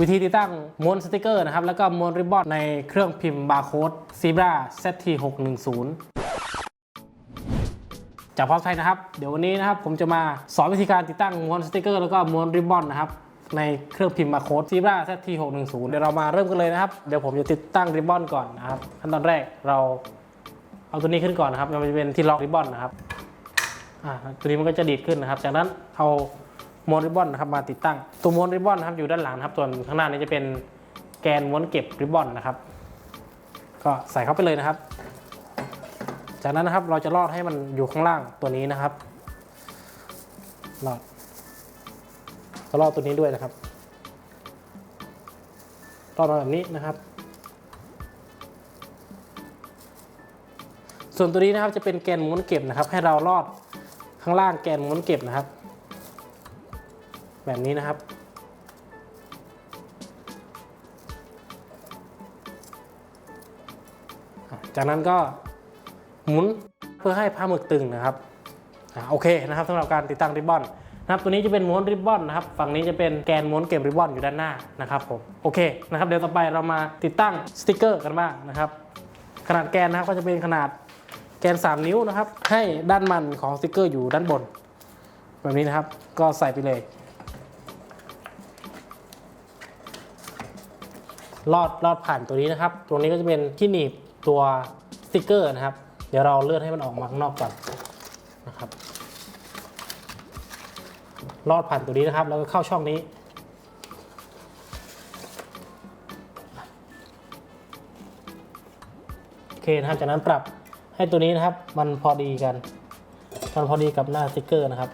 วิธีติดตั้งม้วนสติกเกอร์นะครับ แล้วก็ม้วนริบบอนในเครื่องพิมพ์บาร์โค้ด Zebra ZT610 จากพอสไทยนะครับ เดี๋ยววันนี้นะครับผมจะมาสอนวิธีการติดตั้งม้วนสติกเกอร์แล้วก็ม้วนริบบอนนะครับในเครื่องพิมพ์บาร์โค้ด Zebra ZT610 เดี๋ยวเรามาเริ่มกันเลยนะครับ เดี๋ยวผมจะติดตั้งริบบอนก่อนนะครับขั้นตอนแรกเราเอาตัวนี้ขึ้นก่อนนะครับมันจะเป็นที่ล็อกริบบอนนะครับอ่าตัวนี้มันก็จะดีดขึ้นนะครับ จากนั้นเอา ม้วนริบบอนนะครับมาติดตั้ง ตัวม้วนริบบอนนะครับอยู่ด้านหลังนะครับส่วนข้างหน้านี้จะเป็นแกนม้วนเก็บริบบอนนะครับ ก็ใส่เข้าไปเลยนะครับ จากนั้นนะครับเราจะลอดให้มันอยู่ข้างล่างตัวนี้นะครับลอดก็ลอดตัวนี้ด้วยนะครับลอดมาแบบนี้นะครับส่วนตัวนี้นะครับจะเป็นแกนม้วนเก็บนะครับ ให้เราลอดข้างล่างแกนม้วนเก็บนะครับ แบบนี้นะครับ จากนั้นก็หมุนเพื่อให้ผ้าหมึกตึงนะครับอโอเคนะครับสำหรับการติดตั้งริบบอนนะครับตัวนี้จะเป็นม้วนริบบอนนะครับฝั่งนี้จะเป็นแกนม้วนเก็บริบบอนอยู่ด้านหน้านะครับผมโอเคนะครับเดี๋ยวต่อไปเรามาติดตั้งสติกเกอร์กันบ้างนะครับ ขนาดแกนนะครับก็จะเป็นขนาดแกน 3 นิ้วนะครับ ให้ด้านมันของสติกเกอร์อยู่ด้านบน แบบนี้นะครับก็ใส่ไปเลย ลอดลอดผ่านตัวนี้นะครับ ตรงนี้ก็จะเป็นที่หนีบตัวสติกเกอร์นะครับ เดี๋ยวเราเลื่อนให้มันออกมาข้างนอกก่อนนะครับ ลอดผ่านตัวนี้นะครับ แล้วก็เข้าช่องนี้ โอเคนะครับ จากนั้นปรับให้ตัวนี้นะครับ มันพอดีกัน มันพอดีกับหน้าสติกเกอร์นะครับ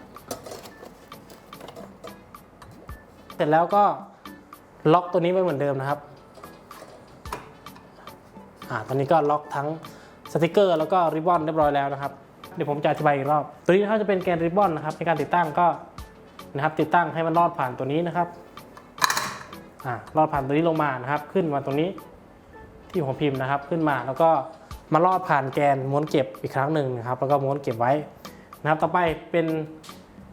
เสร็จแล้วก็ล็อกตัวนี้ไว้เหมือนเดิมนะครับ อ่าตอนนี้ก็ล็อกทั้งสติกเกอร์แล้วก็ริบบอนเรียบร้อยแล้วนะครับเดี๋ยวผมจะอธิบายอีกรอบตัวนี้นะครับจะเป็นแกนริบบอนนะครับในการติดตั้งก็นะครับติดตั้งให้มันลอดผ่านตัวนี้นะครับอ่าลอดผ่านตัวนี้ลงมานะครับ ขึ้นมาตรงนี้ที่หัวพิมพ์นะครับขึ้นมาแล้วก็มาลอดผ่านแกนม้วนเก็บอีกครั้งหนึ่งนะครับ แล้วก็ม้วนเก็บไว้นะครับ ต่อไปเป็น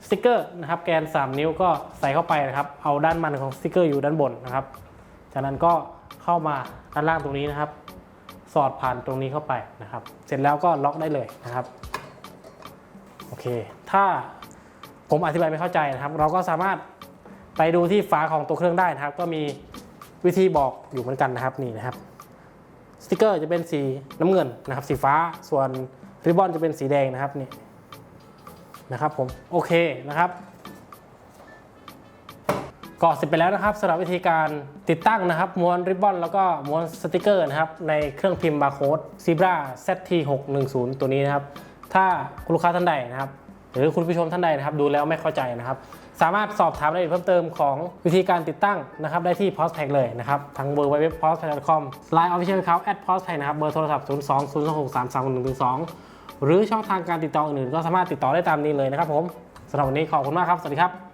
สติกเกอร์นะครับแกน 3 นิ้วก็ใส่เข้าไปนะครับ เอาด้านมันของสติกเกอร์อยู่ด้านบนนะครับ จากนั้นก็เข้ามาด้านล่างตรงนี้นะครับ สอดผ่านตรงนี้เข้าไปนะครับ เสร็จแล้วก็ล็อกได้เลยนะครับโอเค ถ้าผมอธิบายไม่เข้าใจนะครับ เราก็สามารถไปดูที่ฝาของตัวเครื่องได้นะครับ ก็มีวิธีบอกอยู่เหมือนกันนะครับนี่นะครับสติกเกอร์จะเป็นสีน้ำเงินนะครับ สีฟ้าส่วนริบบอนจะเป็นสีแดงนะครับนี่นะครับผมโอเคนะครับ ก็เสร็จไปแล้วนะครับสำหรับวิธีการติดตั้งนะครับ ม้วนริบบอนแล้วก็ม้วนสติกเกอร์นะครับ ในเครื่องพิมพ์บาร์โค้ด Zebra ZT610 ตัวนี้นะครับ ถ้าคุณลูกค้าท่านใดนะครับ หรือคุณผู้ชมท่านใดนะครับ ดูแล้วไม่เข้าใจนะครับ สามารถสอบถามรายละเอียดเพิ่มเติมของวิธีการติดตั้งนะครับ ได้ที่ p o s t t a g เลยนะครับทาง w w w p o s t t a g c o m Line Official Account p o s t t a g นะครับเบอร์โทรศัพท์ 0 2 0 6 3 3 1 1 2หรือช่องทางการติดต่ออื่นๆ ก็สามารถติดต่อได้ตามนี้เลยนะครับผมสำหรับวันนี้ขอบคุณมากครับ สวัสดีครับ